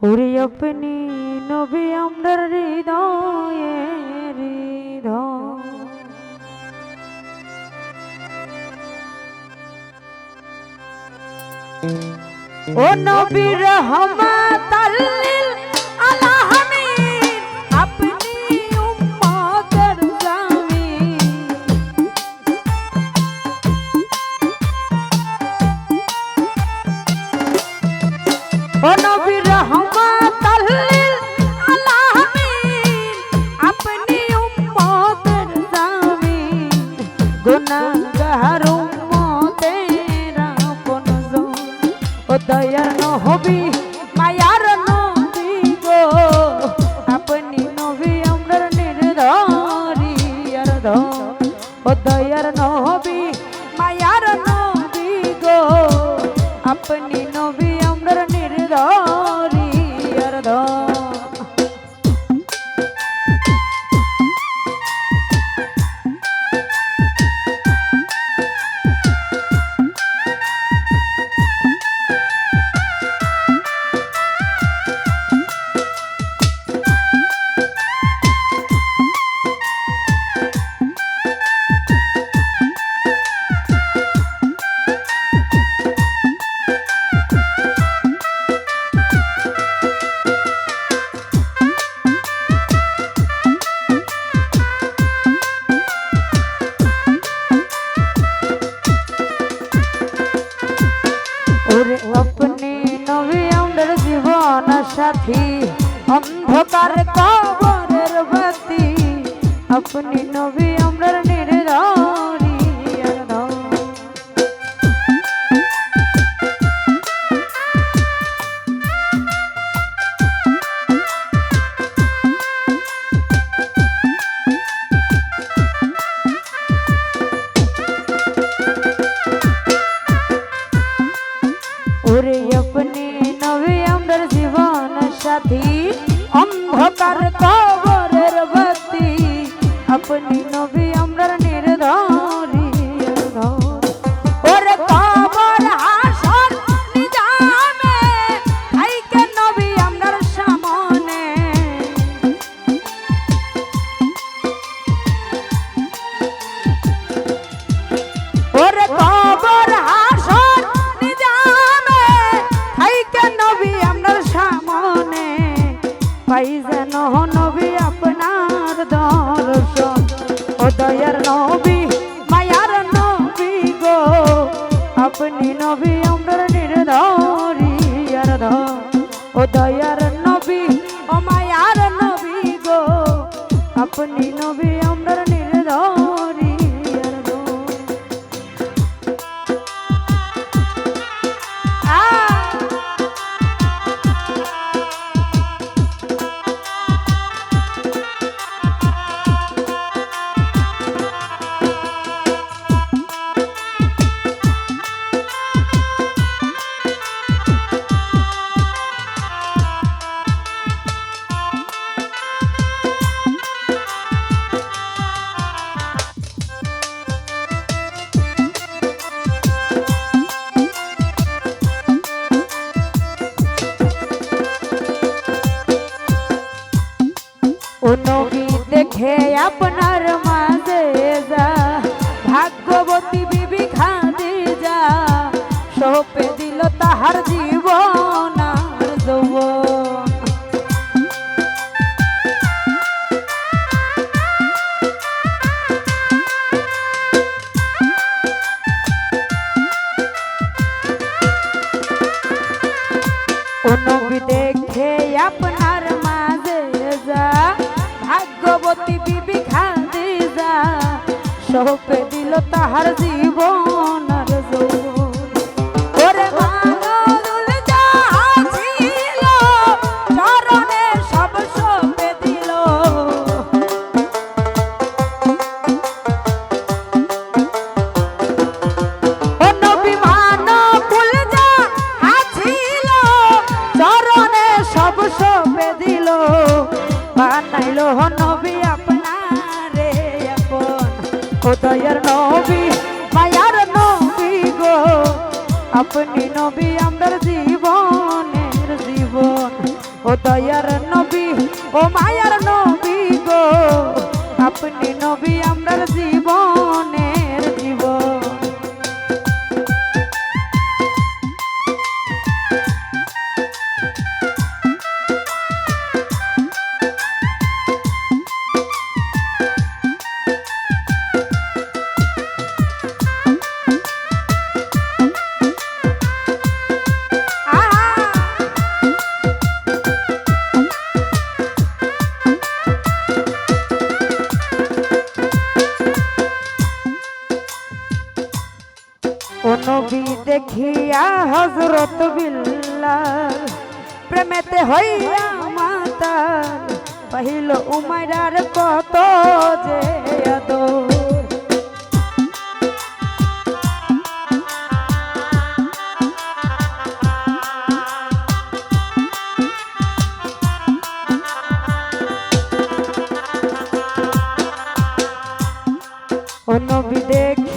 ওরে আপনি নবী আমরা হৃদয়ে হৃদয়। ও নবীর রহমত আল্লিল হবি, মায়ার নদী গো। আপনি নবী আমরার নির্ধরিয়ার ধ ও দয়ার নহবি মায়ার নদী আপনি আপনি নবী আমরা নির্দয় আপনি নবী আপনি নবী আমরা নির্দয়। সহ দিল তাহার জি আপনি নবী আমার জীবনের জীবন। ও দয়ার নবী, ও মায়ার নবী গো। আপনি নবী আমার জীবন। দেখিয়া হজরত বিল্লাল প্রেমেতে হইয়া মাতাল পাহিল উমাইরার কত যে আদর? ও দেখিয়া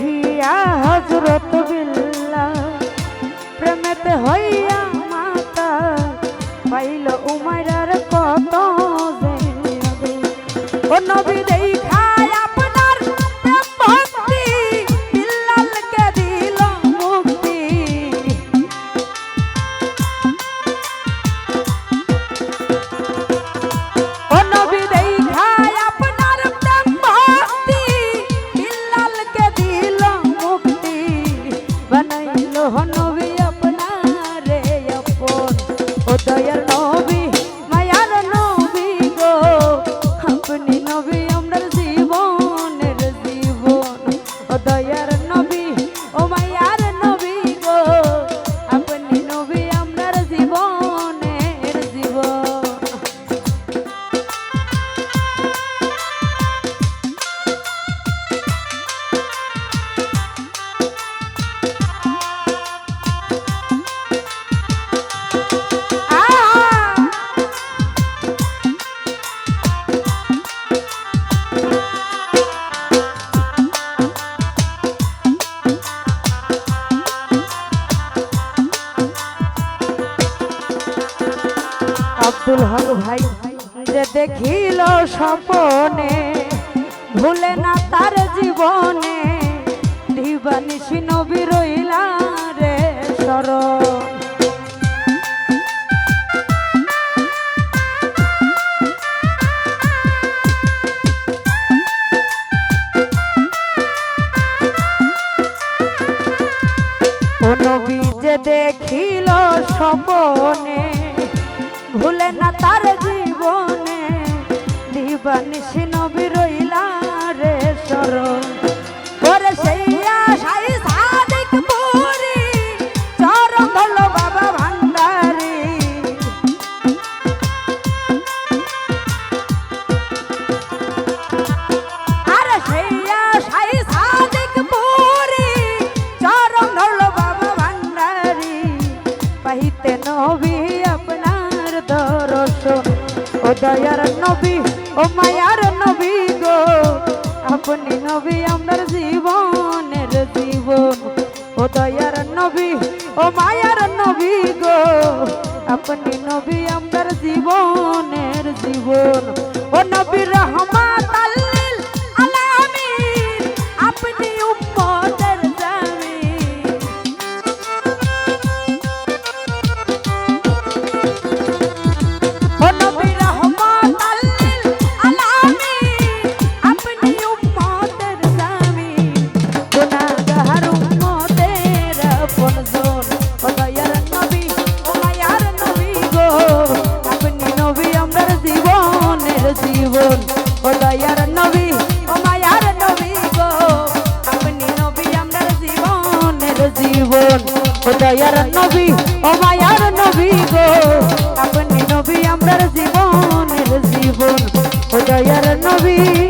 স্বপনে ভুলে না তার জীবনে দিবানিসি নবী রইলা রে শরণ। দেখিল স্বপনে দিবানিসি নবী রইলা রে শরণ। ওরে সেই আশাই সাদিক পুরি, চরণ ধরল বাবা ভান্ডারী। আরে সেই আশাই সাদিক পুরি, চরণ ধরল বাবা ভান্ডারী। পাহিতে নবী আপনার দর্শন, ও দয়ার নবী ও মায়ার নবী গো, আপনি নবী আমার জীবনের জীবন। ও দয়ার নবী, ও মায়ার নবী গো, আপনি নবী আমার জীবনের জীবন। ও নবী রহমাত নবী আমার জীবনের জীবন ও দয়ার নবী।